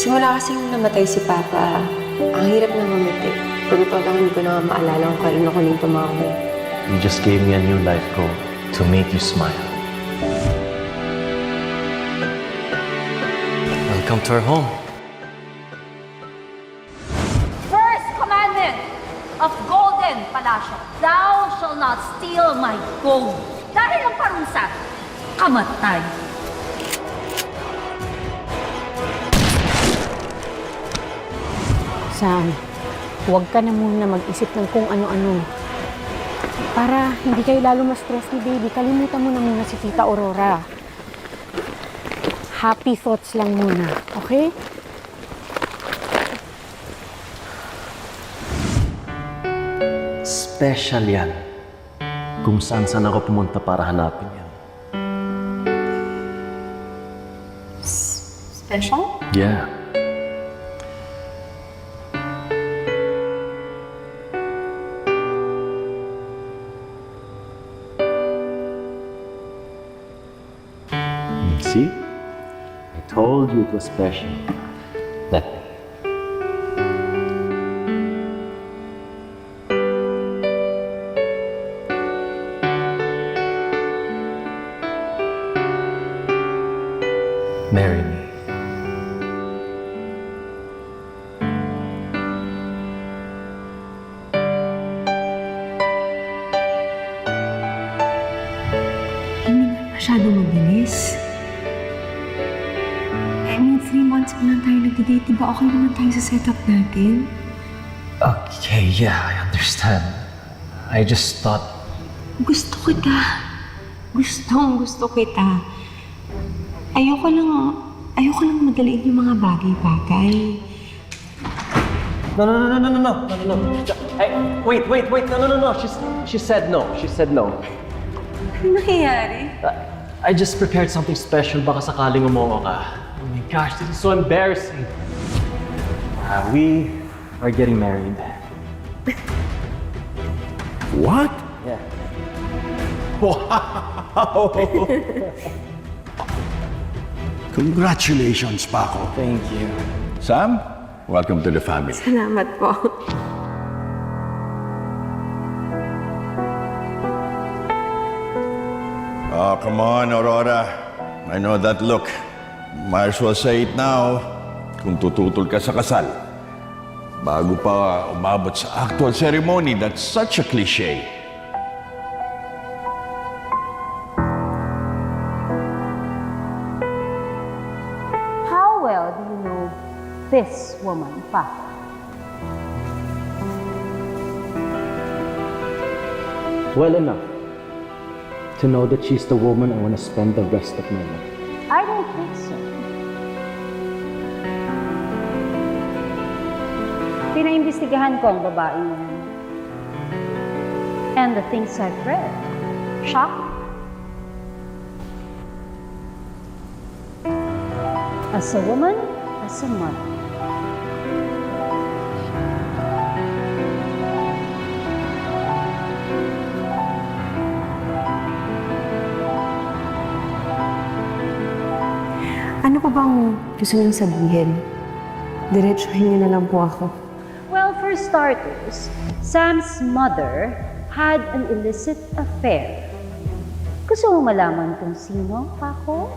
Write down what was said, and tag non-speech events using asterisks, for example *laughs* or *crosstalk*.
Simula kasi nung namatay si Papa, ang hirap na mamiti. Pero talagang hindi ko na maalala kung kailan ako nang tumawi. You just gave me a new life goal to make you smile. Welcome to our home. First commandment of Golden Palacio, Thou shall not steal my gold. Dahil ang parusa, kamatay. Sam, huwag ka na muna mag-isip ng kung ano-ano. Para hindi kayo lalo ma-stress ni baby, kalimutan mo na muna si Tita Aurora. Happy thoughts lang muna, okay? Special yan. Kung saan saan ako pumunta para hanapin yan. Special? Yeah. See? I told you it was special. Let me. Marry me. Hindi nga masyado mabilis. Three months pa lang tayo nag-date. Di ba okay naman tayo sa setup natin? Okay, yeah, I understand. I just thought Gusto kita. Gustong gusto kita. Ayoko lang, ayoko lang madaliin yung mga bagay-bagay. No, no, no, no, no, no, no, no, no, no. Hey, wait, wait, wait. No, no, no, no. She's, she said no. She said no. Ano nangyayari? I just prepared something special. Baka sakaling umongo ka. My gosh, this is so embarrassing. Uh, we are getting married. What? Yeah. Wow! *laughs* Congratulations, Paco. Thank you. Sam, welcome to the family. Salamat po. Oh, come on, Aurora. I know that look. Might as well say it now. Kung tututol ka sa kasal. Bago pa umabot sa actual ceremony, that's such a cliche. How well do you know this woman, Papa? Well enough to know that she's the woman I want to spend the rest of my life. Think so. Pinaimbestigahan ko ang babaeng yan. And the things I've read, shocking. As a woman, as a mother. Ano pa bang gusto niyong sabihin? Diretsuhin niyo na lang po ako. Well, for starters, Sam's mother had an illicit affair. Gusto mo malaman kung sino, Paco?